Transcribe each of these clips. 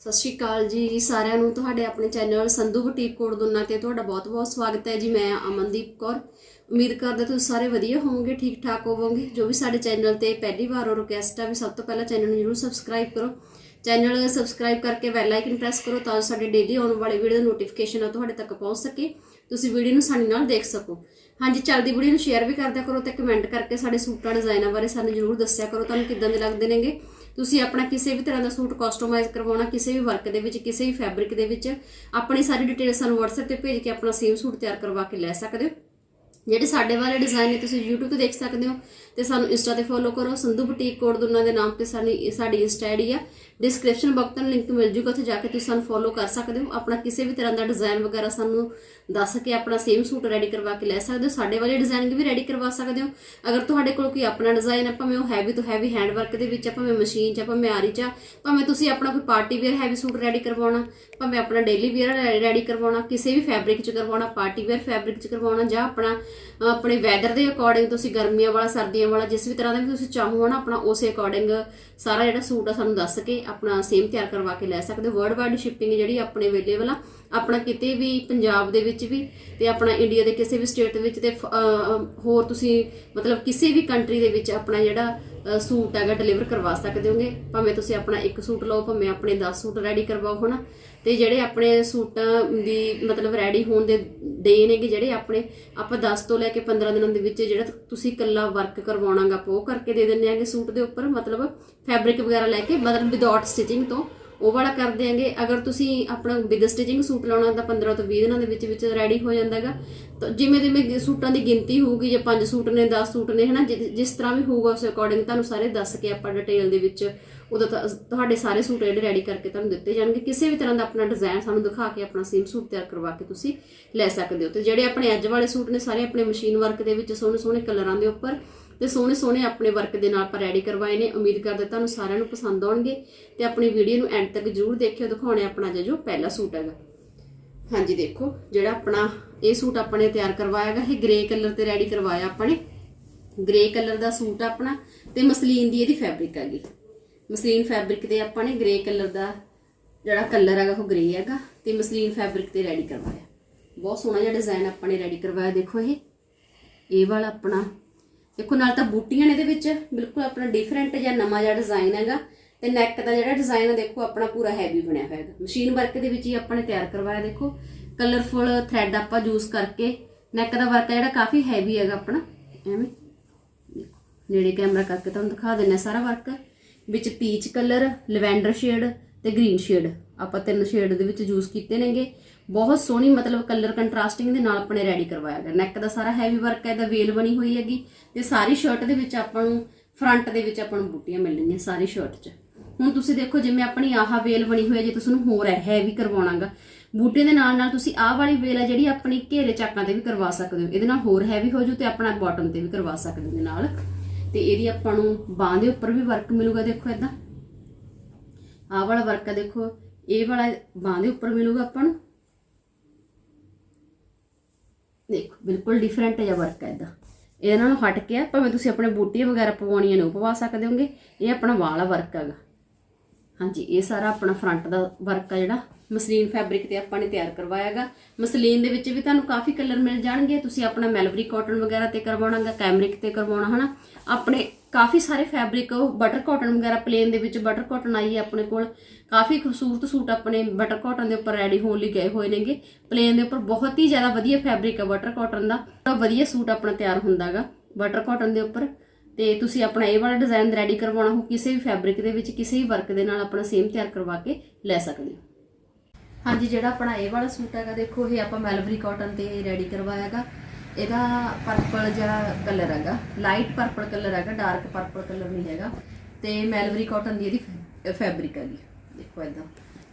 ਸਤਿ ਸ਼੍ਰੀ ਅਕਾਲ ਜੀ ਸਾਰਿਆਂ ਨੂੰ। ਤੁਹਾਡੇ ਆਪਣੇ ਚੈਨਲ ਸੰਧੂ ਬੁਟੀਕ ਕੋਡ ਦੁੰਨਾ ਤੇ ਤੁਹਾਡਾ ਬਹੁਤ-ਬਹੁਤ ਸਵਾਗਤ ਹੈ ਜੀ। ਮੈਂ ਅਮਨਦੀਪ ਕੌਰ। ਉਮੀਦ ਕਰਦੇ ਤੁਸੀਂ ਸਾਰੇ ਵਧੀਆ ਹੋਵੋਗੇ ਠੀਕ ਠਾਕ ਹੋਵੋਗੇ। ਜੋ ਵੀ ਸਾਡੇ ਚੈਨਲ ਤੇ ਪਹਿਲੀ ਵਾਰ ਹੋ ਰਿਕਵੈਸਟ ਆ ਵੀ ਸਭ ਤੋਂ ਪਹਿਲਾਂ ਚੈਨਲ ਨੂੰ ਜਰੂਰ ਸਬਸਕ੍ਰਾਈਬ ਕਰੋ। ਚੈਨਲ ਸਬਸਕ੍ਰਾਈਬ ਕਰਕੇ ਬੈਲ ਆਈਕਨ ਪ੍ਰੈਸ ਕਰੋ ਤਾਂ ਜੋ ਸਾਡੇ ਡੇਲੀ ਆਉਣ ਵਾਲੇ ਵੀਡੀਓ ਦਾ ਨੋਟੀਫਿਕੇਸ਼ਨ ਆ ਤੁਹਾਡੇ ਤੱਕ ਪਹੁੰਚ ਸਕੇ। ਤੁਸੀਂ ਵੀਡੀਓ ਨੂੰ ਸਾਡੇ ਨਾਲ ਦੇਖ ਸਕੋ। ਹਾਂਜੀ, ਚੱਲਦੀ ਵੀਡੀਓ ਨੂੰ ਸ਼ੇਅਰ ਵੀ ਕਰਦਿਆ ਕਰੋ ਤੇ ਕਮੈਂਟ ਕਰਕੇ ਸਾਡੇ ਸੂਟਾਂ ਡਿਜ਼ਾਈਨਾਂ ਬਾਰੇ ਸਾਨੂੰ ਜਰੂਰ ਦੱਸਿਆ ਕਰੋ। ਤੁਹਾਨੂੰ ਕਿੱਦਾਂ ਦੇ ਲੱਗਦੇ ਨੇਗੇ? ਤੁਸੀਂ ਆਪਣਾ ਕਿਸੇ ਵੀ ਤਰ੍ਹਾਂ ਦਾ ਸੂਟ ਕਸਟਮਾਈਜ਼ ਕਰਵਾਉਣਾ, ਕਿਸੇ ਵੀ ਵਰਕ ਦੇ ਵਿੱਚ, ਕਿਸੇ ਵੀ ਫੈਬਰਿਕ ਦੇ ਵਿੱਚ, ਆਪਣੀ ਸਾਰੀ ਡਿਟੇਲ ਸਾਨੂੰ WhatsApp ਤੇ ਭੇਜ ਕੇ ਆਪਣਾ ਸੇਮ ਸੂਟ ਤਿਆਰ ਕਰਵਾ ਕੇ ਲੈ ਸਕਦੇ ਹੋ। ਜਿਹੜੇ ਸਾਡੇ ਵਾਲੇ ਡਿਜ਼ਾਈਨ ਨੇ ਤੁਸੀਂ YouTube ਤੇ ਦੇਖ ਸਕਦੇ ਹੋ, ਤੇ ਸਾਨੂੰ ਇੰਸਟਾ ਤੇ ਫੋਲੋ ਕਰੋ, ਸੰਧੂ ਬੁਟੀਕ ਕੋਡ ਦੋਨਾਂ ਦੇ ਨਾਮ ਤੇ ਸਾਡੀ ਸਾਡੀ ਇੰਸਟਾ ਆਈਡੀ ਆ। ਡਿਸਕ੍ਰਿਪਸ਼ਨ ਬਾਕਸ ਤੁਹਾਨੂੰ ਲਿੰਕ ਮਿਲ ਜੂਗਾ, ਉੱਥੇ ਜਾ ਕੇ ਤੁਸੀਂ ਸਾਨੂੰ ਫੋਲੋ ਕਰ ਸਕਦੇ ਹੋ। ਆਪਣਾ ਕਿਸੇ ਵੀ ਤਰ੍ਹਾਂ ਦਾ ਡਿਜ਼ਾਈਨ ਵਗੈਰਾ ਸਾਨੂੰ ਦੱਸ ਕੇ ਆਪਣਾ ਸੇਮ ਸੂਟ ਰੈਡੀ ਕਰਵਾ ਕੇ ਲੈ ਸਕਦੇ ਹੋ। ਸਾਡੇ ਵਾਲੇ ਡਿਜ਼ਾਈਨ ਵੀ ਰੈਡੀ ਕਰਵਾ ਸਕਦੇ ਹੋ। ਅਗਰ ਤੁਹਾਡੇ ਕੋਲ ਕੋਈ ਆਪਣਾ ਡਿਜ਼ਾਈਨ ਆ, ਭਾਵੇਂ ਉਹ ਹੈਵੀ ਤੋਂ ਹੈਵੀ ਹੈਂਡ ਵਰਕ ਦੇ ਵਿੱਚ ਆ, ਭਾਵੇਂ ਮਸ਼ੀਨ 'ਚ ਆ, ਭਾਵੇਂ ਆਰੀ 'ਚ ਆ, ਭਾਵੇਂ ਤੁਸੀਂ ਆਪਣਾ ਕੋਈ party wear heavy suit ready ਕਰਵਾਉਣਾ, ਭਾਵੇਂ ਆਪਣਾ ਡੇਲੀ ਵੇਅਰ ਰੈਡੀ ਕਰਵਾਉਣਾ, ਕਿਸੇ ਵੀ ਫੈਬਰਿਕ 'ਚ ਕਰਵਾਉਣਾ ਪਾਰਟੀ ਵੇਅਰ ਫੈਬਰਿਕ 'ਚ ਕਰਵਾਉਣਾ ਜਾਂ ਆਪਣਾ ਆਪਣੇ ਵੈਦਰ ਦੇ ਅਕੋਰਡਿੰਗ ਤੁਸੀਂ ਗਰਮੀਆਂ ਵਾਲਾ, ਸਰਦੀਆਂ ਵਾਲਾ, ਜਿਸ ਵੀ ਤਰ੍ਹਾਂ ਦਾ ਵੀ ਤੁਸੀਂ ਚਾਹੋ ਨਾ ਆਪਣਾ ਉਸੇ ਅਕੋਰਡਿੰਗ ਸਾਰਾ ਜਿਹੜਾ ਸੂਟ ਆ ਸਾਨੂੰ ਦੱਸ ਕੇ ਆਪਣਾ ਸੇਮ ਤਿਆਰ ਕਰਵਾ ਕੇ ਲੈ ਸਕਦੇ ਹੋ। ਵਰਲਡ ਵਾਈਡ ਸ਼ਿਪਿੰਗ ਜਿਹੜੀ ਆਪਣੇ ਅਵੇਲੇਬਲ ਆ, ਆਪਣਾ ਕਿਤੇ ਵੀ ਪੰਜਾਬ ਦੇ ਵਿੱਚ ਵੀ ਤੇ ਆਪਣਾ ਇੰਡੀਆ ਦੇ ਕਿਸੇ ਵੀ ਸਟੇਟ ਦੇ ਵਿੱਚ ਤੇ ਹੋਰ ਤੁਸੀਂ ਮਤਲਬ ਕਿਸੇ ਵੀ ਕੰਟਰੀ ਦੇ ਵਿੱਚ ਆਪਣਾ ਜਿਹੜਾ ਸੂਟ ਹੈਗਾ ਡਿਲੀਵਰ ਕਰਵਾ ਸਕਦੇ ਹੋਗੇ। ਭਾਵੇਂ ਤੁਸੀਂ ਆਪਣਾ ਇੱਕ ਸੂਟ ਲਓ, ਭਾਵੇਂ ਆਪਣੇ 10 ਸੂਟ ਰੈਡੀ ਕਰਵਾਓ, ਹਨਾ? ਤੇ ਜਿਹੜੇ ਆਪਣੇ ਸੂਟਾਂ ਦੀ ਮਤਲਬ ਰੈਡੀ ਹੋਣ ਦੇ ਡੇ ਨੇਗੇ ਜਿਹੜੇ ਆਪਣੇ, ਆਪਾਂ 10 ਤੋਂ ਲੈ ਕੇ 15 ਦਿਨਾਂ ਦੇ ਵਿੱਚ ਜਿਹੜਾ ਤੁਸੀਂ ਇਕੱਲਾ ਵਰਕ ਕਰਵਾਉਣਾਗਾ, ਆਪਾਂ ਉਹ ਕਰਕੇ ਦੇ ਦਿੰਦੇ ਆਂਗੇ ਸੂਟ ਦੇ ਉੱਪਰ। ਮਤਲਬ ਫੈਬਰਿਕ ਵਗੈਰਾ ਲੈ ਕੇ, ਮਤਲਬ ਵਿਦਆਊਟ ਸਟਿਚਿੰਗ ਤੋਂ ਉਹ ਵਾਲਾ ਕਰ ਦਿਆਂਗੇ। ਅਗਰ ਤੁਸੀਂ ਆਪਣਾ ਵਿਦ ਸਟਿਚਿੰਗ ਸੂਟ ਲਾਉਣਾ ਤਾਂ 15 ਤੋਂ 20 ਦਿਨਾਂ ਦੇ ਵਿੱਚ ਵਿੱਚ ਰੈਡੀ ਹੋ ਜਾਂਦਾਗਾ। ਤਾਂ ਜਿਵੇਂ ਜਿਵੇਂ ਸੂਟਾਂ ਦੀ ਗਿਣਤੀ ਹੋਊਗੀ, ਜੇ 5 ਸੂਟ ਨੇ 10 ਸੂਟ ਨੇ, ਹਨਾ, ਜਿ- ਜਿਸ ਤਰ੍ਹਾਂ ਵੀ ਹੋਊਗਾ, ਉਸ ਅਕੋਰਡਿੰਗ ਤੁਹਾਨੂੰ ਸਾਰੇ ਦੱਸ ਕੇ ਆਪਾਂ ਡਿਟੇਲ ਦੇ ਵਿੱਚ ਉਦੋਂ ਤਾਂ ਤੁਹਾਡੇ ਸਾਰੇ ਸੂਟ ਜਿਹੜੇ ਰੈਡੀ ਕਰਕੇ ਤੁਹਾਨੂੰ ਦਿੱਤੇ ਜਾਣਗੇ। ਕਿਸੇ ਵੀ ਤਰ੍ਹਾਂ ਦਾ ਆਪਣਾ ਡਿਜ਼ਾਈਨ ਸਾਨੂੰ ਦਿਖਾ ਕੇ ਆਪਣਾ ਸੇਮ ਸੂਟ ਤਿਆਰ ਕਰਵਾ ਕੇ ਤੁਸੀਂ ਲੈ ਸਕਦੇ ਹੋ। ਤੇ ਜਿਹੜੇ ਆਪਣੇ ਅੱਜ ਵਾਲੇ ਸੂਟ ਨੇ, ਸਾਰੇ ਆਪਣੇ ਮਸ਼ੀਨ ਵਰਕ ਦੇ ਵਿੱਚ ਸੋਹਣੇ ਸੋਹਣੇ ਕਲਰਾਂ ਦੇ ਉੱਪਰ ਤੇ ਸੋਹਣੇ ਸੋਹਣੇ ਆਪਣੇ ਵਰਕ ਦੇ ਨਾਲ ਆਪਾਂ ਰੈਡੀ ਕਰਵਾਏ ਨੇ। ਉਮੀਦ ਕਰਦੇ ਤੁਹਾਨੂੰ ਸਾਰਿਆਂ ਨੂੰ ਪਸੰਦ ਆਉਣਗੇ ਤੇ ਆਪਣੀ ਵੀਡੀਓ ਨੂੰ ਐਂਡ ਤੱਕ ਜਰੂਰ ਦੇਖਿਓ, ਦਿਖਾਉਣੇ ਆਪਣਾ ਜੋ ਪਹਿਲਾ ਸੂਟ ਹੈਗਾ। ਹਾਂਜੀ, ਦੇਖੋ, ਜਿਹੜਾ ਆਪਣਾ ਇਹ ਸੂਟ ਆਪਾਂ ਨੇ ਤਿਆਰ ਕਰਵਾਇਆ ਹੈਗਾ, ਇਹ ਗ੍ਰੇ ਕਲਰ ਤੇ ਰੈਡੀ ਕਰਵਾਇਆ ਆਪਾਂ ਨੇ। ਗ੍ਰੇ ਕਲਰ ਦਾ ਸੂਟ ਆਪਣਾ ਤੇ ਮਸਲੀਨ ਦੀ ਇਹਦੀ ਫੈਬਰਿਕ ਹੈਗੀ। ਮਸਲੀਨ ਫੈਬਰਿਕ ਤੇ ਆਪਾਂ ਨੇ ਗ੍ਰੇ ਕਲਰ ਦਾ ਜਿਹੜਾ ਕਲਰ ਹੈਗਾ ਉਹ ਗ੍ਰੇ ਹੈਗਾ ਤੇ ਮਸਲੀਨ ਫੈਬਰਿਕ ਤੇ ਰੈਡੀ ਕਰਵਾਇਆ। ਬਹੁਤ ਸੋਹਣਾ ਜਿਹਾ ਡਿਜ਼ਾਈਨ ਆਪਾਂ ਨੇ ਰੈਡੀ ਕਰਵਾਇਆ, ਦੇਖੋ ਇਹ। ਇਹ ਵਾਲਾ ਆਪਣਾ, ਦੇਖੋ ਨਾਲ ਤਾਂ ਬੂਟੀਆਂ ਨੇ ਇਹਦੇ ਵਿੱਚ, ਬਿਲਕੁਲ ਆਪਣਾ ਡਿਫਰੈਂਟ ਜਾਂ ਨਵਾਂ ਜਿਹਾ ਡਿਜ਼ਾਈਨ ਹੈਗਾ ਤੇ ਨੈਕ ਦਾ ਜਿਹੜਾ ਡਿਜ਼ਾਈਨ ਹੈ ਦੇਖੋ ਆਪਣਾ ਪੂਰਾ ਹੈਵੀ ਬਣਿਆ ਹੋਇਆ ਹੈਗਾ। ਮਸ਼ੀਨ ਵਰਕ ਦੇ ਵਿੱਚ ਹੀ ਆਪਾਂ ਨੇ ਤਿਆਰ ਕਰਵਾਇਆ, ਦੇਖੋ। ਕਲਰਫੁਲ ਥ੍ਰੈਡ ਆਪਾਂ ਯੂਜ਼ ਕਰਕੇ ਨੈਕ ਦਾ ਵਰਕ ਜਿਹੜਾ ਕਾਫੀ ਹੈਵੀ ਹੈਗਾ ਆਪਣਾ। ਐਵੇਂ। ਨੇੜੇ ਕੈਮਰਾ ਕਰਕੇ ਤੁਹਾਨੂੰ ਦਿਖਾ ਦਿੰਨੇ ਸਾਰਾ ਵਰਕ ਵਿੱਚ ਪੀਚ ਕਲਰ ਲਵੈਂਡਰ ਸ਼ੇਡ ਤੇ ਗ੍ਰੀਨ ਸ਼ੇਡ ਆਪਾਂ ਤਿੰਨ ਸ਼ੇਡ ਦੇ ਵਿੱਚ ਯੂਜ਼ ਕੀਤੇ ਨੇਗੇ। ਬਹੁਤ ਸੋਹਣੀ, ਮਤਲਬ ਕਲਰ ਕੰਟਰਾਸਟਿੰਗ ਦੇ ਨਾਲ ਆਪਣੇ ਰੈਡੀ ਕਰਵਾਇਆ ਗਿਆ। ਨੈਕ ਦਾ ਸਾਰਾ ਹੈਵੀ ਵਰਕ ਹੈ, ਇਹਦਾ ਵੇਲ ਬਣੀ ਹੋਈ ਹੈਗੀ। ਤੇ ਸਾਰੀ ਸ਼ਰਟ ਦੇ ਵਿੱਚ ਆਪਾਂ ਨੂੰ ਫਰੰਟ ਦੇ ਵਿੱਚ ਆਪਾਂ ਨੂੰ ਬੂਟੀਆਂ ਮਿਲਣਗੀਆਂ ਸਾਰੀ ਸ਼ਰਟ 'ਚ। ਹੁਣ ਤੁਸੀਂ ਦੇਖੋ, ਜਿਵੇਂ ਆਪਣੀ ਆਹ ਵੇਲ ਬਣੀ ਹੋਈ ਹੈ, ਜੇ ਤੁਸੀਂ ਨੂੰ ਹੋਰ ਹੈ ਹੈਵੀ ਕਰਵਾਉਣਾਗਾ। ਬੂਟੇ ਦੇ ਨਾਲ ਨਾਲ ਤੁਸੀਂ ਆਹ ਵਾਲੀ ਵੇਲ ਹੈ, ਜਿਹੜੀ ਆਪਣੀ ਘੇਰੇ ਚਾਕਾਂ ਤੇ ਵੀ ਕਰਵਾ ਸਕਦੇ ਹੋ। ਇਹਦੇ ਨਾਲ ਹੋਰ ਹੈਵੀ ਹੋ ਜੂ ਤੇ ਆਪਣਾ ਬਾਟਮ ਤੇ ਵੀ ਕਰਵਾ ਸਕਦੇ ਹੋ ਇਹਦੇ ਨਾਲ। ਤੇ ਇਹਦੀ ਆਪਾਂ ਨੂੰ ਬਾਹ ਦੇ ਉੱਪਰ ਵੀ ਵਰਕ ਮਿਲੂਗਾ, ਦੇਖੋ ਇਦਾਂ ਆਹ ਵਾਲਾ ਵਰਕ ਆ, ਦੇਖੋ। ਇਹ ਵਾਲਾ ਬਾਹ ਦੇ ਉੱਪਰ ਮਿਲੂਗਾ ਆਪਾਂ ਨੂੰ। ਦੇਖੋ, ਬਿਲਕੁਲ ਡਿਫਰੈਂਟ ਜਿਹਾ ਵਰਕ ਹੈ ਇਦਾਂ ਇਹਨਾਂ ਨੂੰ ਹਟ ਕੇ ਆ ਭਾਵੇਂ ਤੁਸੀਂ ਆਪਣੇ ਬੂਟੀਆਂ ਵਗੈਰਾ ਪਵਾਉਣੀਆਂ ਨੇ, ਉਹ ਪਵਾ ਸਕਦੇ ਹੋਗੇ। ਇਹ ਆਪਣਾ ਵਾਲਾ ਵਰਕ ਹੈਗਾ। ਹਾਂਜੀ, ਇਹ ਸਾਰਾ ਆਪਣਾ ਫਰੰਟ ਦਾ ਵਰਕ ਆ ਜਿਹੜਾ। ਮਸਲੀਨ ਫੈਬਰਿਕ ਤੇ ਆਪਾਂ ਨੇ ਤਿਆਰ ਕਰਵਾਇਆ ਹੈਗਾ ਮਸਲੀਨ ਦੇ ਵਿੱਚ ਵੀ ਤੁਹਾਨੂੰ ਕਾਫੀ ਕਲਰ ਮਿਲ ਜਾਣਗੇ। ਤੁਸੀਂ ਆਪਣਾ ਮੈਲਵਰੀ ਕਾਟਨ ਵਗੈਰਾ ਤੇ ਕਰਵਾਉਣਾਗਾ ਕੈਮਰਿਕ ਤੇ ਕਰਵਾਉਣਾ, ਹਨਾ? ਆਪਣੇ ਕਾਫੀ ਸਾਰੇ ਫੈਬਰਿਕ ਬਟਰ ਕਾਟਨ ਵਗੈਰਾ ਪਲੇਨ ਦੇ ਵਿੱਚ ਬਟਰ ਕਾਟਨ ਆਈ ਹੈ ਆਪਣੇ ਕੋਲ। ਕਾਫੀ ਖੂਬਸੂਰਤ ਸੂਟ ਆਪਣੇ ਬਟਰ ਕਾਟਨ ਦੇ ਉੱਪਰ ਰੈਡੀ ਹੋਣ ਲਈ ਗਏ ਹੋਏ ਨੇਗੇ। ਪਲੇਨ ਦੇ ਉੱਪਰ ਬਹੁਤ ਹੀ ਜ਼ਿਆਦਾ ਵਧੀਆ ਫੈਬਰਿਕ ਹੈ ਬਟਰ ਕਾਟਨ ਦਾ। ਤਾਂ ਵਧੀਆ ਸੂਟ ਆਪਣਾ ਤਿਆਰ ਹੁੰਦਾਗਾ ਬਟਰ ਕਾਟਨ ਦੇ ਉੱਪਰ। ਤੇ ਤੁਸੀਂ ਆਪਣਾ ਇਹ ਵਾਲਾ ਡਿਜ਼ਾਈਨ ਰੈਡੀ ਕਰਵਾਉਣਾ ਹੋ, ਕਿਸੇ ਵੀ ਫੈਬਰਿਕ ਦੇ ਵਿੱਚ, ਕਿਸੇ ਵੀ ਵਰਕ ਦੇ ਨਾਲ ਆਪਣਾ ਸੇਮ ਤਿਆਰ ਕਰਵਾ ਕੇ ਲੈ ਸਕਦੇ ਹੋ। ਹਾਂਜੀ, ਜਿਹੜਾ ਆਪਣਾ ਇਹ ਵਾਲਾ ਸੂਟ ਹੈਗਾ, ਦੇਖੋ, ਇਹ ਆਪਾਂ ਮੈਲਵਰੀ ਕਾਟਨ ਤੇ ਰੈਡੀ ਕਰਵਾਇਆ ਹੈਗਾ। ਇਹਦਾ ਪਰਪਲ ਜਿਹਾ ਕਲਰ ਹੈਗਾ। ਲਾਈਟ ਪਰਪਲ ਕਲਰ ਹੈਗਾ ਡਾਰਕ ਪਰਪਲ ਕਲਰ ਨਹੀਂ ਹੈਗਾ। ਤੇ ਮੈਲਵਰੀ ਕਾਟਨ ਦੀ ਇਹਦੀ ਫੈਬਰਿਕ ਹੈਗੀ। ਦੇਖੋ ਇਦਾਂ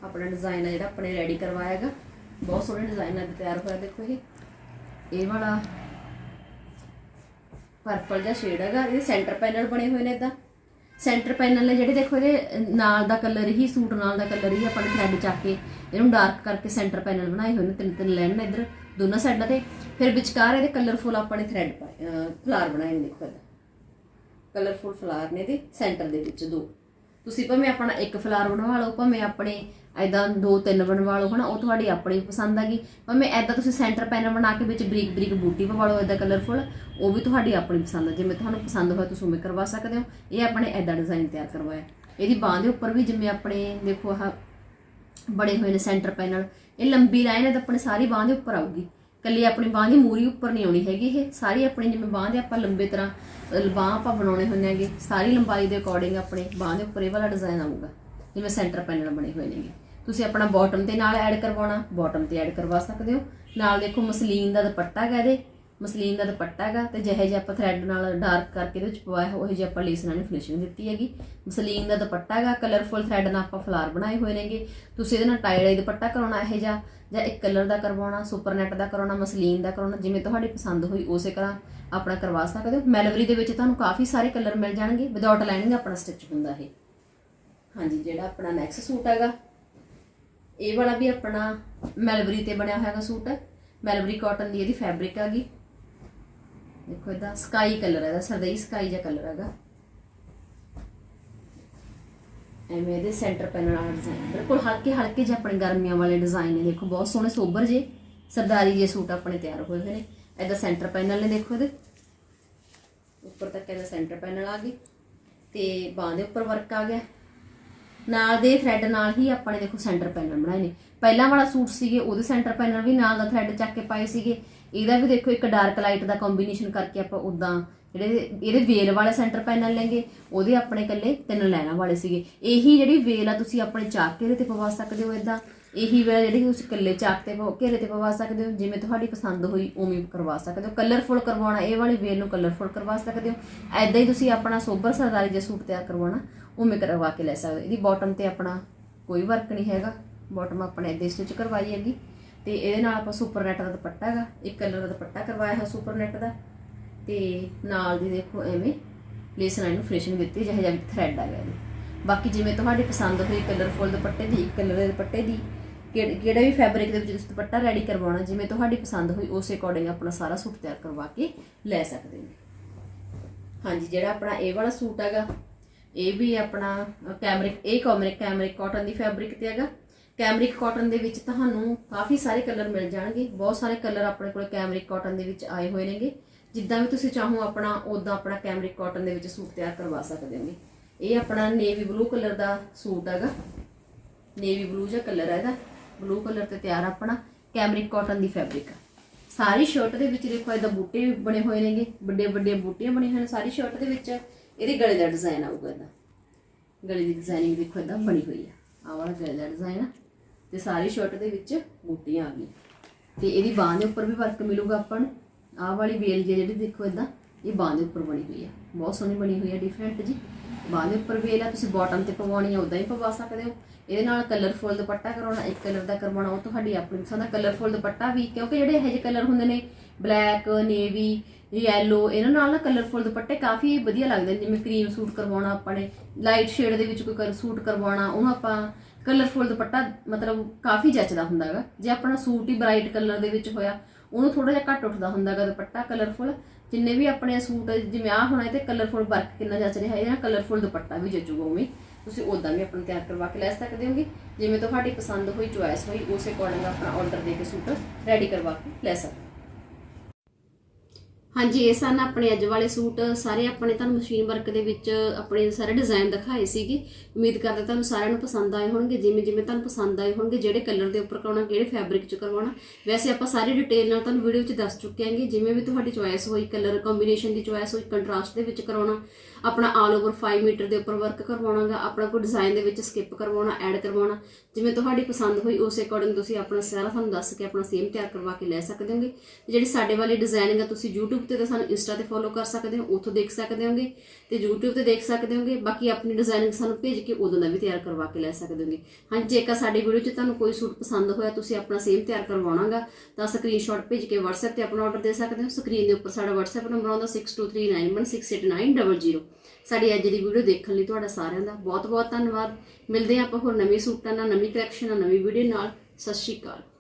ਆਪਣਾ ਡਿਜ਼ਾਈਨ ਹੈ ਜਿਹੜਾ, ਆਪਣੇ ਰੈਡੀ ਕਰਵਾਇਆ ਹੈਗਾ। ਬਹੁਤ ਸੋਹਣੇ ਡਿਜ਼ਾਈਨ ਹੈ ਤਿਆਰ ਹੋਇਆ, ਦੇਖੋ ਇਹ। ਇਹ ਵਾਲਾ ਪਰਪਲ ਜਿਹਾ ਸ਼ੇਡ ਹੈਗਾ। ਇਹਦੇ ਸੈਂਟਰ ਪੈਨਲ ਬਣੇ ਹੋਏ ਨੇ ਇਦਾਂ ਸੈਂਟਰ ਪੈਨਲ ਨੇ ਜਿਹੜੇ ਦੇਖੋ ਇਹਦੇ ਨਾਲ ਦਾ ਕਲਰ ਹੀ, ਸੂਟ ਨਾਲ ਦਾ ਕਲਰ ਹੀ ਆਪਾਂ ਨੇ ਥ੍ਰੈਡ ਚੱਕ ਕੇ ਇਹਨੂੰ ਡਾਰਕ ਕਰਕੇ ਸੈਂਟਰ ਪੈਨਲ ਬਣਾਏ ਹੋਏ ਨੇ, ਤਿੰਨ ਤਿੰਨ ਲਾਈਨ ਨੇ ਇਧਰ, ਦੋਨਾਂ ਸਾਈਡਾਂ ਤੇ ਫਿਰ ਵਿਚਕਾਰ ਇਹਦੇ ਕਲਰਫੁਲ ਆਪਾਂ ਨੇ ਥ੍ਰੈਡ ਫਲਾਰ ਬਣਾਏ ਨੇ ਦੇਖੋ ਕਲਰਫੁਲ ਫਲਾਰ ਨੇ ਇਹਦੇ ਸੈਂਟਰ ਦੇ ਵਿੱਚ ਦੋ। ਤੁਸੀਂ ਭਾਵੇਂ ਆਪਣਾ ਇੱਕ ਫਲਾਰ ਬਣਵਾ ਲਓ, ਭਾਵੇਂ ਆਪਣੇ ਐਦਾਂ ਦੋ ਤਿੰਨ ਬਣਵਾ ਲਓ, ਹਨਾ, ਉਹ ਤੁਹਾਡੀ ਆਪਣੀ ਪਸੰਦ ਆਗੀ ਭਾਵੇਂ ਐਦਾਂ ਤੁਸੀਂ ਸੈਂਟਰ ਪੈਨਲ ਬਣਾ ਕੇ ਵਿੱਚ ਬਰੀਕ ਬਰੀਕ ਬੂਟੀ ਪਵਾ ਲਓ ਐਦਾਂ ਕਲਰਫੁਲ ਉਹ ਵੀ ਤੁਹਾਡੀ ਆਪਣੀ ਪਸੰਦ ਹੈ ਜਿਵੇਂ ਤੁਹਾਨੂੰ ਪਸੰਦ ਹੋਇਆ, ਤੁਸੀਂ ਉਵੇਂ ਕਰਵਾ ਸਕਦੇ ਹੋ। ਇਹ ਆਪਣੇ ਐਦਾਂ ਡਿਜ਼ਾਈਨ ਤਿਆਰ ਕਰਵਾਇਆ। ਇਹਦੀ ਬਾਂਹ ਦੇ ਉੱਪਰ ਵੀ ਜਿਵੇਂ ਆਪਣੇ, ਦੇਖੋ ਆਹ ਬੜੇ ਹੋਏ ਨੇ ਸੈਂਟਰ ਪੈਨਲ, ਇਹ ਲੰਬੀ ਲਾਈਨ ਹੈ ਤਾਂ ਆਪਣੇ ਸਾਰੀ ਬਾਂਹ ਦੇ ਉੱਪਰ ਆਊਗੀ। ਕੱਲੀ ਆਪਣੀ ਬਾਂਹ ਦੀ ਮੂਰੀ ਉੱਪਰ ਨਹੀਂ ਆਉਣੀ ਹੈਗੀ ਇਹ। ਸਾਰੀ ਆਪਣੀ ਜਿਵੇਂ ਬਾਂਹ ਦੇ ਆਪਾਂ ਲੰਬੇ ਤਰ੍ਹਾਂ, ਅਹ ਬਾਂਹ ਆਪਾਂ ਬਣਾਉਣੇ ਹੁੰਦੇ ਹੈਗੇ। ਸਾਰੀ ਲੰਬਾਈ ਦੇ ਅਕੋਰਡਿੰਗ ਆਪਣੇ ਬਾਂਹ ਦੇ ਉੱਪਰ ਇਹ ਵਾਲਾ ਡਿਜ਼ਾਈਨ ਆਊਗਾ, ਜਿਵੇਂ ਸੈਂਟਰ ਪੈਨਲ ਬਣੇ ਹੋਏ ਨੇਗੇ। ਤੁਸੀਂ ਆਪਣਾ ਬਾਟਮ ਦੇ ਨਾਲ ਐਡ ਕਰਵਾਉਣਾ ਬਾਟਮ ਤੇ ਐਡ ਕਰਵਾ ਸਕਦੇ ਹੋ। ਨਾਲ ਦੇਖੋ ਮਸਲੀਨ ਦਾ ਦੁਪੱਟਾ ਹੈਗਾ ਇਹਦੇ। ਮਸਲੀਨ ਦਾ ਦੁਪੱਟਾ ਹੈਗਾ ਤੇ ਜਿਹੇ ਜਿਹੇ ਆਪਾਂ ਥ੍ਰੈਡ ਨਾਲ ਡਾਰਕ ਕਰਕੇ ਇਹਦੇ ਵਿੱਚ ਪਵਾਇਆ, ਉਹ ਜਿਹੇ ਆਪਾਂ ਲੇਸ ਨਾਲ ਫਿਨਿਸ਼ਿੰਗ ਦਿੱਤੀ ਹੈਗੀ। ਮਸਲੀਨ ਦਾ ਦੁਪੱਟਾ ਹੈਗਾ ਕਲਰਫੁਲ ਥ੍ਰੈਡ ਨਾਲ ਆਪਾਂ ਫਲਾਰ ਬਣਾਏ ਹੋਏ ਨੇਗੇ। ਤੁਸੀਂ ਇਹਦੇ ਨਾਲ ਟਾਈਡ ਦੁਪੱਟਾ ਕਰਾਉਣਾ ਇਹ ਜਿਹਾ। ਜਾਂ ਇੱਕ ਕਲਰ ਦਾ ਕਰਵਾਉਣਾ ਸੁਪਰ ਨੈਟ ਦਾ ਕਰਵਾਉਣਾ, ਮਸਲੀਨ ਦਾ ਕਰਵਾਉਣਾ, ਜਿਵੇਂ ਤੁਹਾਡੀ ਪਸੰਦ ਹੋਈ ਉਸੇ ਤਰ੍ਹਾਂ ਆਪਣਾ ਕਰਵਾ ਸਕਦੇ ਹੋ। ਮੈਲਵਰੀ ਦੇ ਵਿੱਚ ਤੁਹਾਨੂੰ ਕਾਫੀ ਸਾਰੇ ਕਲਰ ਮਿਲ ਜਾਣਗੇ। ਵਿਦਆਊਟ ਲਾਈਨਿੰਗ ਆਪਣਾ ਸਟਿਚ ਹੁੰਦਾ ਇਹ। ਹਾਂਜੀ, ਜਿਹੜਾ ਆਪਣਾ ਨੈਕਸਟ ਸੂਟ ਹੈਗਾ, ਇਹ ਵਾਲਾ ਵੀ ਆਪਣਾ ਮੈਲਵਰੀ ਤੇ ਬਣਿਆ ਹੋਇਆ ਹੈਗਾ ਸੂਟ ਹੈ। ਮੈਲਵਰੀ ਕਾਟਨ ਦੀ ਇਹਦੀ ਫੈਬਰਿਕ ਹੈਗੀ। ਦੇਖੋ ਇਹਦਾ ਸਕਾਈ ਕਲਰ ਹੈ ਇਹਦਾ, ਸਰਦਈ ਸਕਾਈ ਜਿਹਾ ਕਲਰ ਹੈਗਾ। ਐਵੇਂ ਇਹਦੇ ਸੈਂਟਰ ਪੈਨਲ ਵਾਲਾ ਡਿਜ਼ਾਈਨ ਬਿਲਕੁਲ ਹਲਕੇ ਹਲਕੇ ਜਿਹੇ ਆਪਣੇ ਗਰਮੀਆਂ ਵਾਲੇ ਡਿਜ਼ਾਈਨ ਨੇ। ਦੇਖੋ, ਬਹੁਤ ਸੋਹਣੇ ਸੋਬਰ ਜੇ। ਸਰਦਾਰੀ ਜੇ ਸੂਟ ਆਪਣੇ ਤਿਆਰ ਹੋਏ ਹੋਏ ਨੇ। ਇਹਦਾ ਸੈਂਟਰ ਪੈਨਲ ਨੇ ਦੇਖੋ ਇਹਦੇ। ਉੱਪਰ ਤੱਕ ਇਹਦਾ ਸੈਂਟਰ ਪੈਨਲ ਆ ਗਈ ਤੇ ਬਾਹਾਂ ਦੇ ਉੱਪਰ ਵਰਕ ਆ ਗਿਆ। ਨਾਲ ਦੇ ਥ੍ਰੈਡ ਨਾਲ ਹੀ ਆਪਣੇ ਦੇਖੋ ਸੈਂਟਰ ਪੈਨਲ ਬਣਾਏ ਨੇ। ਪਹਿਲਾਂ ਵਾਲਾ ਸੂਟ ਸੀਗੇ, ਉਹਦੇ ਸੈਂਟਰ ਪੈਨਲ ਵੀ ਨਾਲ ਦਾ ਥ੍ਰੈਡ ਚੱਕ ਕੇ ਪਾਏ ਸੀਗੇ। ਇਹਦਾ ਵੀ ਦੇਖੋ ਇੱਕ ਡਾਰਕ ਲਾਈਟ ਦਾ ਕੰਬੀਨੇਸ਼ਨ ਕਰਕੇ ਆਪਾਂ ਉਦਾਂ ਜਿਹੜੇ ਇਹਦੇ ਵੇਲ ਵਾਲੇ ਸੈਂਟਰ ਪੈਨਲ ਲੈਂਗੇ ਉਹਦੇ ਆਪਣੇ ਇਕੱਲੇ ਤਿੰਨ ਲਾਈਨਾਂ ਵਾਲੇ ਸੀਗੇ। ਇਹੀ ਜਿਹੜੀ ਵੇਲ ਆ ਤੁਸੀਂ ਆਪਣੇ ਚਾਕ ਘੇਰੇ ਤੇ ਪਵਾ ਸਕਦੇ ਹੋ ਇਦਾਂ ਇਹੀ ਵੇਲ ਜਿਹੜੀ ਤੁਸੀਂ ਇਕੱਲੇ ਚਾਕ ਤੇ ਪਵਾ- ਘੇਰੇ ਤੇ ਪਵਾ ਸਕਦੇ ਹੋ। ਜਿਵੇਂ ਤੁਹਾਡੀ ਪਸੰਦ ਹੋਈ, ਉਵੇਂ ਕਰਵਾ ਸਕਦੇ ਹੋ। ਕਲਰਫੁਲ ਕਰਵਾਉਣਾ, ਇਹ ਵਾਲੀ ਵੇਲ ਨੂੰ ਕਲਰਫੁਲ ਕਰਵਾ ਸਕਦੇ ਹੋ। ਐਦਾਂ ਹੀ ਤੁਸੀਂ ਆਪਣਾ ਸੋਬਰ ਸਰਦਾਰੀ ਜਿਹਾ ਸੂਟ ਤਿਆਰ ਕਰਵਾਉਣਾ, ਉਵੇਂ ਕਰਵਾ ਕੇ ਲੈ ਸਕਦੇ ਇਹਦੀ ਬਾਟਮ ਤੇ ਆਪਣਾ ਕੋਈ ਵਰਕ ਨਹੀਂ ਹੈਗਾ। ਬਾਟਮ ਆਪਣੇ ਐਦੇ ਸਟਿਚ ਕਰਵਾਈ ਹੈਗੀ। ਤੇ ਇਹਦੇ ਨਾਲ ਆਪਾਂ ਸੁਪਰ ਨੈਟ ਦਾ ਦੁਪੱਟਾ ਹੈਗਾ। ਇੱਕ ਕਲਰ ਦਾ ਦੁਪੱਟਾ ਕਰਵਾਇਆ ਹੈ ਸੁਪਰ ਨੈਟ ਦਾ। ਤੇ ਨਾਲ ਦੀ ਦੇਖੋ ਐਵੇਂ ਲੇਸ ਲਾਈਨ ਨੂੰ ਫਿਨਿਸ਼ਿੰਗ ਦਿੱਤੀ, ਜਿਹੇ ਜਿਹਾ ਥ੍ਰੈਡ ਆ ਗਿਆ ਜੀ ਬਾਕੀ ਜਿਵੇਂ ਤੁਹਾਡੀ ਪਸੰਦ ਹੋਈ ਕਲਰਫੁਲ ਦੁਪੱਟੇ ਦੀ ਕਲਰ ਦੇ ਦੁਪੱਟੇ ਦੀ, ਕਿਹੜ- ਕਿਹੜਾ ਵੀ ਫੈਬਰਿਕ ਦੇ ਵਿੱਚ ਤੁਸੀਂ ਦੁਪੱਟਾ ਰੈਡੀ ਕਰਵਾਉਣਾ, ਜਿਵੇਂ ਤੁਹਾਡੀ ਪਸੰਦ ਹੋਈ, ਉਸੇ ਅਕੋਰਡਿੰਗ ਆਪਣਾ ਸਾਰਾ ਸੂਟ ਤਿਆਰ ਕਰਵਾ ਕੇ ਲੈ ਸਕਦੇ ਨੇ। ਹਾਂਜੀ, ਜਿਹੜਾ ਆਪਣਾ ਇਹ ਵਾਲਾ ਸੂਟ ਹੈਗਾ, ਇਹ ਵੀ ਆਪਣਾ ਕੈਮਰਿਕ ਇਹ ਕੈਮਰਿਕ ਕੈਮਰਿਕ ਕਾਟਨ ਦੀ ਫੈਬਰਿਕ ਤੇ ਹੈਗਾ। ਕੈਮਰਿਕ ਕਾਟਨ ਦੇ ਵਿੱਚ ਤੁਹਾਨੂੰ ਕਾਫੀ ਸਾਰੇ ਕਲਰ ਮਿਲ ਜਾਣਗੇ। ਬਹੁਤ ਸਾਰੇ ਕਲਰ ਆਪਣੇ ਕੋਲ ਕੈਮਰਿਕ ਕਾਟਨ ਦੇ ਵਿੱਚ ਆਏ ਹੋਏ ਨੇਗੇ। ਜਿੱਦਾਂ ਵੀ ਤੁਸੀਂ ਚਾਹੋ ਆਪਣਾ ਉਦਾਂ ਆਪਣਾ ਕੈਮਰਿਕ ਕਾਟਨ ਦੇ ਵਿੱਚ ਸੂਟ ਤਿਆਰ ਕਰਵਾ ਸਕਦੇ ਹੋਗੇ ਇਹ ਆਪਣਾ ਨੇਵੀ ਬਲੂ ਕਲਰ ਦਾ ਸੂਟ ਹੈਗਾ। ਨੇਵੀ ਬਲੂ ਜਿਹਾ ਕਲਰ ਹੈ ਇਹਦਾ। ਬਲੂ ਕਲਰ ਤੇ ਤਿਆਰ ਆਪਣਾ ਕੈਮਰਿਕ ਕਾਟਨ ਦੀ ਫੈਬਰਿਕ ਆ ਸਾਰੀ ਸ਼ਰਟ ਦੇ ਵਿੱਚ ਦੇਖੋ, ਇਹਦਾ ਬੂਟੇ ਬਣੇ ਹੋਏ ਨੇਗੇ। ਵੱਡੇ ਵੱਡੇ ਬੂਟੀਆਂ ਬਣੀਆਂ ਹੋਈਆਂ ਨੇ ਸਾਰੀ ਸ਼ਰਟ ਦੇ ਵਿੱਚ। ਇਹਦੇ ਗਲੇ ਦਾ ਡਿਜ਼ਾਈਨ ਆਊਗਾ ਇਹਦਾ। ਗਲੇ ਦੀ ਡਿਜ਼ਾਈਨਿੰਗ ਦੇਖੋ, ਇਹਦਾ ਬਣੀ ਹੋਈ ਆ। ਆਹ ਵਾਲਾ ਗਲੇ ਦਾ ਡਿਜ਼ਾਈਨ ਆ। ਤੇ ਸਾਰੀ ਸ਼ਰਟ ਦੇ ਵਿੱਚ ਬੂਟੀਆਂ ਆ ਗਈਆਂ ਤੇ ਇਹਦੀ ਬਾਂਹ ਦੇ ਉੱਪਰ ਵੀ ਵਰਕ ਮਿਲੂਗਾ ਆਪਾਂ ਨੂੰ। ਆਹ ਵਾਲੀ ਵੇਲ ਜਿਹੀ ਜਿਹੜੀ ਦੇਖੋ ਇਦਾਂ ਇਹ ਬਾਂਹ ਦੇ ਉੱਪਰ ਬਣੀ ਹੋਈ ਆ। ਬਹੁਤ ਸੋਹਣੀ ਬਣੀ ਹੋਈ ਆ ਡਿਫਰੈਂਟ ਜੀ। ਬਾਂਹ ਦੇ ਉੱਪਰ ਵੇਲ ਆ, ਤੁਸੀਂ ਬਾਟਮ ਤੇ ਪਵਾਉਣੀ ਆ ਉਦਾਂ ਹੀ ਪਵਾ ਸਕਦੇ ਹੋ। ਇਹਦੇ ਨਾਲ ਕਲਰਫੁੱਲ ਦੁਪੱਟਾ ਕਰਾਉਣਾ, ਇੱਕ ਕਲਰ ਦਾ ਕਰਵਾਉਣਾ, ਉਹ ਤੁਹਾਡੀ ਆਪਣੀ ਪਸੰਦ ਦਾ ਕਲਰਫੁਲ ਦੁਪੱਟਾ ਵੀ, ਕਿਉਂਕਿ ਜਿਹੜੇ ਇਹੋ ਜਿਹੇ ਕਲਰ ਹੁੰਦੇ ਨੇ ਬਲੈਕ ਨੇਵੀ ਯੈਲੋ ਇਹਨਾਂ ਨਾਲ ਨਾ ਕਲਰਫੁੱਲ ਦੁਪੱਟੇ ਕਾਫੀ ਵਧੀਆ ਲੱਗਦੇ ਨੇ। ਜਿਵੇਂ ਕਰੀਮ ਸੂਟ ਕਰਵਾਉਣਾ ਆਪਾਂ ਨੇ ਲਾਈਟ ਸ਼ੇਡ ਦੇ ਵਿੱਚ ਕੋਈ ਕਲਰ ਸੂਟ ਕਰਵਾਉਣਾ, ਉਹਨੂੰ ਆਪਾਂ ਕਲਰਫੁੱਲ ਦੁਪੱਟਾ ਮਤਲਬ ਕਾਫੀ ਜੱਚਦਾ ਹੁੰਦਾ ਹੈਗਾ। ਜੇ ਆਪਣਾ ਸੂਟ ਹੀ ਬ੍ਰਾਈਟ ਕਲਰ ਦੇ ਵਿੱਚ ਹੋਇਆ ਉਹਨੂੰ ਥੋੜਾ ਜਿਹਾ ਘੱਟ ਉੱਠਦਾ ਹੁੰਦਾ ਹੈਗਾ ਦੁਪੱਟਾ ਕਲਰਫੁਲ ਜਿੰਨੇ ਵੀ ਆਪਣੇ ਸੂਟ ਜਿਵੇਂ ਆ ਹੋਣਾ, ਇਹ ਤੇ ਕਲਰਫੁਲ ਵਰਕ ਕਿੰਨਾ ਜੱਚ ਰਿਹਾ ਹੈ ਇਹਦਾ ਕਲਰਫੁਲ ਦੁਪੱਟਾ ਵੀ ਜੱਜੂਗਾ ਉਵੇਂ ਤੁਸੀਂ ਉਦਾਂ ਵੀ ਆਪਣਾ ਤਿਆਰ ਕਰਵਾ ਕੇ ਲੈ ਸਕਦੇ ਹੋਗੇ ਜਿਵੇਂ ਤੁਹਾਡੀ ਪਸੰਦ ਹੋਈ ਚੁਆਇਸ ਹੋਈ, ਉਸੇ ਅਕੋਰਡਿੰਗ ਆਪਣਾ ਆਰਡਰ ਦੇ ਕੇ ਸੂਟ ਰੈਡੀ ਕਰਵਾ ਕੇ ਲੈ ਸਕਦੇ ਹੋ। ਹਾਂਜੀ, ਇਹ ਸਨ ਆਪਣੇ ਅੱਜ ਵਾਲੇ ਸੂਟ। ਸਾਰੇ ਆਪਣੇ ਤੁਹਾਨੂੰ ਮਸ਼ੀਨ ਵਰਕ ਦੇ ਵਿੱਚ ਆਪਣੇ ਸਾਰੇ ਡਿਜ਼ਾਈਨ ਦਿਖਾਏ ਸੀਗੇ। ਉਮੀਦ ਕਰਦੇ ਤੁਹਾਨੂੰ ਸਾਰਿਆਂ ਨੂੰ ਪਸੰਦ ਆਏ ਹੋਣਗੇ। ਜਿਵੇਂ ਜਿਵੇਂ ਤੁਹਾਨੂੰ ਪਸੰਦ ਆਏ ਹੋਣਗੇ, ਜਿਹੜੇ ਕਲਰ ਦੇ ਉੱਪਰ ਕਰਾਉਣਾ, ਕਿਹੜੇ ਫੈਬਰਿਕ 'ਚ ਕਰਵਾਉਣਾ। ਵੈਸੇ ਆਪਾਂ ਸਾਰੀ ਡਿਟੇਲ ਨਾਲ ਤੁਹਾਨੂੰ ਵੀਡੀਓ 'ਚ ਦੱਸ ਚੁੱਕੇ ਹਾਂਗੇ। ਜਿਵੇਂ ਵੀ ਤੁਹਾਡੀ ਚੁਆਇਸ ਹੋਈ ਕਲਰ ਕੰਬੀਨੇਸ਼ਨ ਦੀ ਚੁਆਇਸ ਹੋਈ ਕੰਟਰਾਸਟ ਦੇ ਵਿੱਚ ਕਰਾਉਣਾ, ਆਪਣਾ ਆਲ ਓਵਰ 5 ਮੀਟਰ ਦੇ ਉੱਪਰ ਵਰਕ ਕਰਵਾਉਣਾਗਾ, ਆਪਣਾ ਕੋਈ ਡਿਜ਼ਾਈਨ ਦੇ ਵਿੱਚ ਸਕਿਪ ਕਰਵਾਉਣਾ ਐਡ ਕਰਵਾਉਣਾ। ਜਿਵੇਂ ਤੁਹਾਡੀ ਪਸੰਦ ਹੋਈ, ਉਸ ਅਕੋਰਡਿੰਗ ਤੁਸੀਂ ਆਪਣਾ ਸਾਰਾ ਤੁਹਾਨੂੰ ਦੱਸ ਕੇ ਆਪਣਾ ਸੇਮ ਤਿਆਰ ਕਰਵਾ ਕੇ ਲੈ ਸਕਦੇ ਹੋਗੇ। ਤੇ ਜਿਹੜੀ ਸਾਡੇ ਵਾਲੀ ਡਿਜ਼ਾਈਨਿੰਗ ਆ ਤੁਸੀਂ YouTube ਤੇ ਤਾਂ ਸਾਨੂੰ ਇੰਸਟਾ ਤੇ ਫੋਲੋ ਕਰ ਸਕਦੇ ਹੋ, ਉੱਥੋਂ ਦੇਖ ਸਕਦੇ ਹੋਗੇ ਤੇ YouTube ਤੇ ਦੇਖ ਸਕਦੇ ਹੋਗੇ, ਬਾਕੀ ਆਪਣੀ ਡਿਜ਼ਾਈਨਿੰਗ ਸਾਨੂੰ ਭੇਜ ਕੇ ਉਦੋਂ ਦਾ ਵੀ ਤਿਆਰ ਕਰਵਾ ਕੇ ਲੈ ਸਕਦੇ ਹੋਗੇ। ਹਾਂਜੀ ਜੇਕਰ ਸਾਡੀ ਵੀਡੀਓ 'ਚ ਤੁਹਾਨੂੰ ਕੋਈ ਸੂਟ ਪਸੰਦ ਹੋਇਆ, ਤੁਸੀਂ ਆਪਣਾ ਸੇਮ ਤਿਆਰ ਕਰਵਾਉਣਾਗਾ, ਤਾਂ ਸਕਰੀਨਸ਼ਾਟ ਭੇਜ ਕੇ WhatsApp ਤੇ ਆਪਣਾ ਆਰਡਰ ਦੇ ਸਕਦੇ ਹੋ। ਸਕਰੀਨ ਦੇ ਉੱਪਰ ਸਾਡਾ WhatsApp ਨੰਬਰ ਆਉਂਦਾ 6239168900 ਸਾਡੀ ਅੱਜ ਦੀ ਵੀਡੀਓ ਦੇਖਣ ਲਈ ਤੁਹਾਡਾ ਸਾਰਿਆਂ ਦਾ ਬਹੁਤ ਬਹੁਤ ਧੰਨਵਾਦ। ਮਿਲਦੇ ਹਾਂ ਆਪਾਂ ਹੋਰ ਨਵੇਂ ਸੂਟਾਂ ਨਾਲ, ਨਵੀਂ ਕਲੈਕਸ਼ਨ ਨਾਲ, ਨਵੀਂ ਵੀਡੀਓ ਨਾਲ। ਸਤਿ ਸ਼੍ਰੀ ਅਕਾਲ।